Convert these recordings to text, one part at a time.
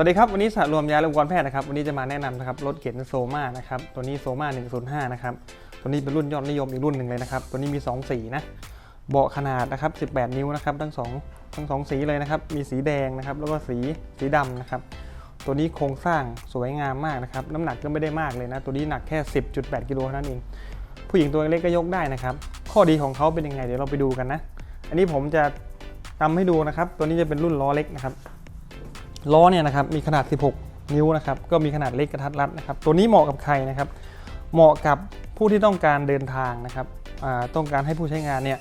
วัสดีครับ วันนี้สารวมยาและอุปกรณ์แพทย์นะครับ วันนี้จะมาแนะนำนะครับรถเข็นโซมานะครับ ตัวนี้โซมา105 นะครับ ตัวนี้เป็นรุ่นยอดนิยมอีกรุ่นหนึ่งเลยนะครับ ตัวนี้มี 2 สีนะ เบาะขนาดนะครับ 18 นิ้วนะครับ ทั้งสองทั้งสองสีเลยนะครับ มีสีแดงนะครับ แล้วก็สีสีดำนะครับ ตัวนี้โครงสร้างสวยงามมากนะครับ น้ำหนักก็ไม่ได้มากเลยนะ ตัวนี้หนักแค่ 10.8 กิโลเท่านั้นเอง ผู้หญิงตัวเล็กก็ยกได้นะครับ ข้อดีของเขาเป็นยังไง เดี๋ยวเราไปดูกันนะ อันนี้ผมจะทำให้ดูนะครับ ตัวนี้จะเป็นรุ่นล้อเล็กนะครับ ล้อเนี่ยนะครับมีขนาด 16 นิ้วนะครับก็มีขนาดเล็กกระทัดรัดนะครับตัวนี้เหมาะกับใครนะครับเหมาะกับผู้ที่ต้องการเดินทางนะครับต้องการให้ผู้ใช้งานเนี่ย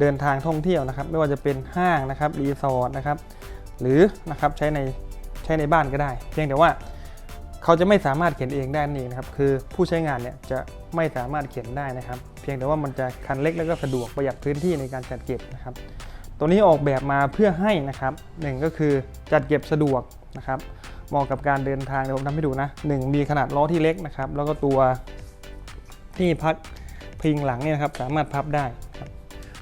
เดินทางท่องเที่ยวนะครับไม่ว่าจะเป็นห้างนะครับรีสอร์ทนะครับหรือนะครับใช้ในใช้ในบ้านก็ได้ เพียงแต่ว่าเขาจะไม่สามารถเข็นเองได้นั่นะครับคือผู้ใช้งานเนี่ยจะไม่สามารถเข็นได้นะครับ เพียงแต่ว่ามันจะคันเล็กแล้วก็สะดวกประหยัดพื้นที่ในการจัดเก็บนะครับ ตัวนี้ออกแบบมาเพื่อให้นะครับหนึ่งก็คือจัดเก็บสะดวกนะครับเหมาะกับการเดินทางเดี๋ยวผมทำให้ดูนะหนึ่งมีขนาดล้อที่เล็กนะครับ แล้วก็ตัวที่พักพิงหลังเนี่ยนะครับสามารถพับได้ครับ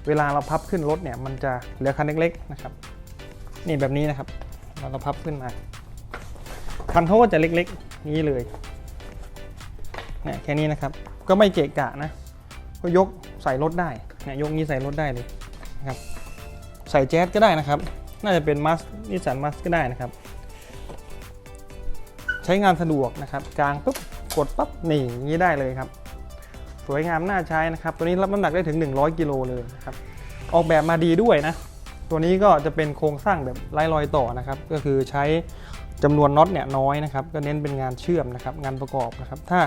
เวลาเราพับขึ้นรถเนี่ยมันจะเหลือคันเล็กๆนะครับ นี่แบบนี้นะครับเราเราพับขึ้นมาคันเขาก็จะเล็กๆนี้เลยเนี่ยแค่นี้นะครับ ก็ไม่เกะกะนะ ก็ยกใส่รถได้เนี่ยยกนี้ใส่รถได้เลยนะครับ ใส่แจ๊สก็ได้นะครับ น่าจะเป็นมัสนิสสันมัสก็ได้นะครับ ใช้งานสะดวกนะครับ กลางปุ๊บกดปั๊บนี่อย่างนี้ได้เลยครับ สวยงามน่าใช้นะครับ ตัวนี้รับน้ำหนักได้ถึง 100กิโลเลยนะครับ ออกแบบมาดีด้วยนะ ตัวนี้ก็จะเป็นโครงสร้างแบบไร้รอยต่อนะครับ ก็คือใช้จำนวนน็อตเนี่ยน้อยนะครับ ก็เน้นเป็นงานเชื่อมนะครับ งานประกอบนะครับ ถ้า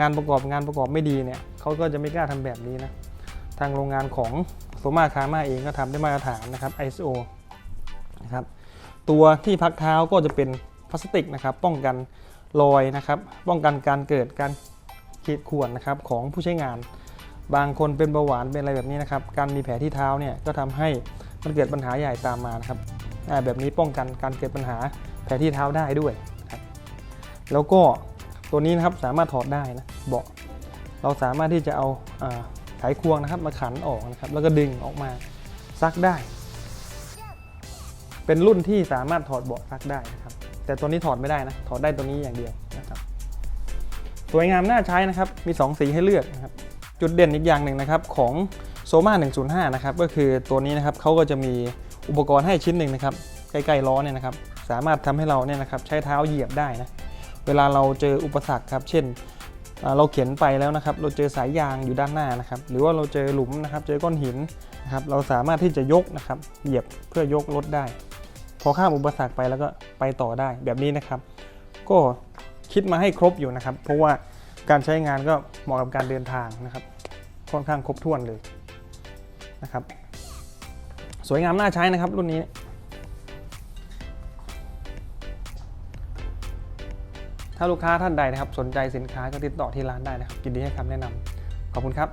งานประกอบงานประกอบไม่ดีเนี่ยเขาก็จะไม่กล้าทำแบบนี้นะ ทางโรงงานของโซมาคามาเองก็ทำได้มาตรฐานนะครับ ISO นะครับตัวที่พักเท้าก็จะเป็นพลาสติกนะครับ ป้องกันรอยนะครับ ป้องกันการเกิดการขีดข่วนนะครับของผู้ใช้งาน บางคนเป็นเบาหวานเป็นอะไรแบบนี้นะครับ การมีแผลที่เท้าเนี่ยก็ทำให้มันเกิดปัญหาใหญ่ตามมานะครับแบบนี้ป้องกันการเกิดปัญหาแผลที่เท้าได้ด้วยครับแล้วก็ตัวนี้นะครับสามารถถอดได้นะเบาะเราสามารถที่จะเอาอา ไขควงนะครับมาขันออกนะครับแล้วก็ดึงออกมาซักได้ เป็นรุ่นที่สามารถถอดเบาะซักได้นะครับแต่ตัวนี้ถอดไม่ได้นะถอดได้ตัวนี้อย่างเดียวนะครับสวยงามน่าใช้นะครับมี 2 สีให้เลือกนะครับจุดเด่นอีกอย่างหนึ่งนะครับของโซมา105 นะครับก็คือตัวนี้นะครับเขาก็จะมีอุปกรณ์ให้ชิ้นหนึ่งนะครับใกล้ๆล้อเนี่ยนะครับสามารถทำให้เราเนี่ยนะครับใช้เท้าเหยียบได้นะเวลาเราเจออุปสรรคครับเช่น เราเข็นไปแล้วนะครับ เราเจอสายยางอยู่ด้านหน้านะครับ หรือว่าเราเจอหลุมนะครับ เจอก้อนหินนะครับ เราสามารถที่จะยกนะครับ เหยียบเพื่อยกรถได้ พอข้ามอุปสรรคไปแล้วก็ไปต่อได้แบบนี้นะครับ ก็คิดมาให้ครบอยู่นะครับ เพราะว่าการใช้งานก็เหมาะกับการเดินทางนะครับ ค่อนข้างครบถ้วนเลยนะครับ สวยงามน่าใช้นะครับรุ่นนี้ ถ้าลูกค้าท่านใดนะครับสนใจสินค้าก็ติดต่อที่ร้านได้นะครับยินดีให้คำแนะนำขอบคุณครับ